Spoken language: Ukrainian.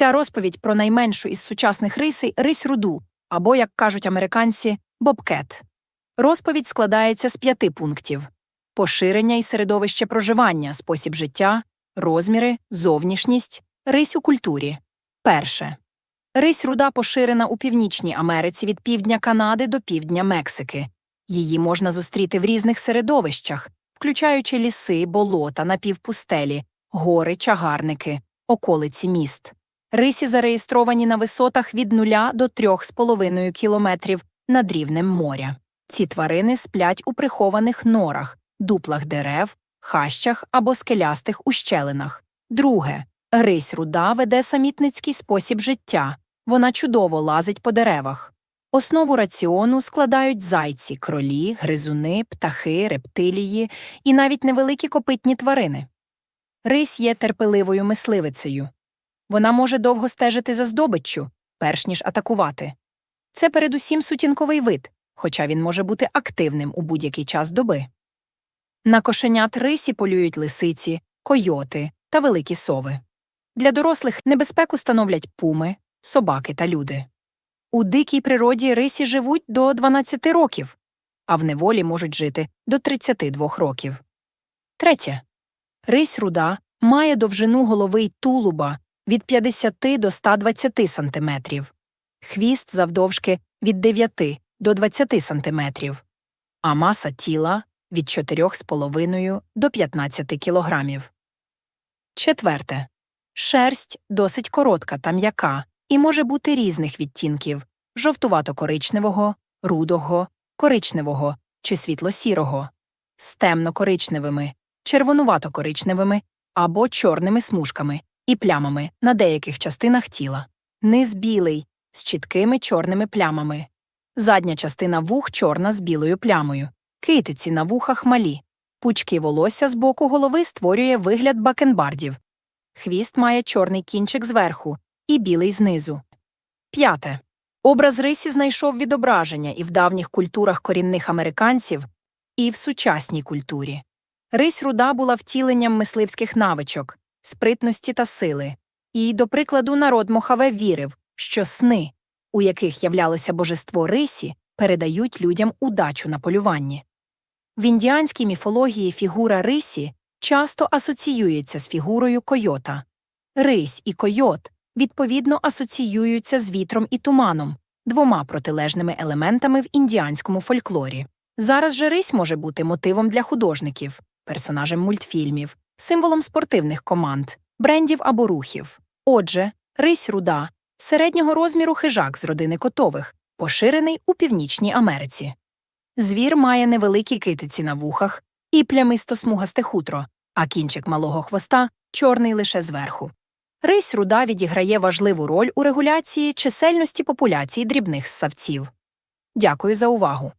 Ця розповідь про найменшу із сучасних рисей рись руду, або, як кажуть американці, бобкет. Розповідь складається з п'яти пунктів: поширення і середовище проживання, спосіб життя, розміри, зовнішність, рись у культурі. Перше. Рись руда поширена у Північній Америці від півдня Канади до півдня Мексики. Її можна зустріти в різних середовищах, включаючи ліси, болота, напівпустелі, гори, чагарники, околиці міст. Рисі зареєстровані на висотах від 0 до 3,5 кілометрів над рівнем моря. Ці тварини сплять у прихованих норах, дуплах дерев, хащах або скелястих ущелинах. Друге. Рись руда веде самітницький спосіб життя. Вона чудово лазить по деревах. Основу раціону складають зайці, кролі, гризуни, птахи, рептилії і навіть невеликі копитні тварини. Рись є терпеливою мисливицею. Вона може довго стежити за здобиччю, перш ніж атакувати. Це передусім сутінковий вид, хоча він може бути активним у будь-який час доби. На кошенят рисі полюють лисиці, койоти та великі сови. Для дорослих небезпеку становлять пуми, собаки та люди. У дикій природі рисі живуть до 12 років, а в неволі можуть жити до 32 років. Третє. Рись руда має довжину голови й тулуба від 50 до 120 см, хвіст завдовжки від 9 до 20 см, а маса тіла від 4,5 до 15 кг. Четверте. Шерсть досить коротка та м'яка і може бути різних відтінків жовтувато-коричневого, рудого, коричневого чи світло-сірого, з темно-коричневими, червонувато-коричневими або чорними смужками і плямами на деяких частинах тіла. Низ білий з чіткими чорними плямами. Задня частина вух чорна з білою плямою. Китиці на вухах малі. Пучки волосся з боку голови створює вигляд бакенбардів. Хвіст має чорний кінчик зверху і білий знизу. П'яте. Образ рисі знайшов відображення і в давніх культурах корінних американців, і в сучасній культурі. Рись руда була втіленням мисливських навичок, спритності та сили. І, до прикладу, народ Мохаве вірив, що сни, у яких являлося божество рисі, передають людям удачу на полюванні. В індіанській міфології фігура рисі часто асоціюється з фігурою койота. Рись і койот відповідно асоціюються з вітром і туманом, двома протилежними елементами в індіанському фольклорі. Зараз же рись може бути мотивом для художників, персонажем мультфільмів, символом спортивних команд, брендів або рухів. Отже, рись руда середнього розміру хижак з родини котових, поширений у Північній Америці. Звір має невеликі китиці на вухах і плямисто смугасте хутро, а кінчик малого хвоста чорний лише зверху. Рись руда відіграє важливу роль у регуляції чисельності популяції дрібних ссавців. Дякую за увагу.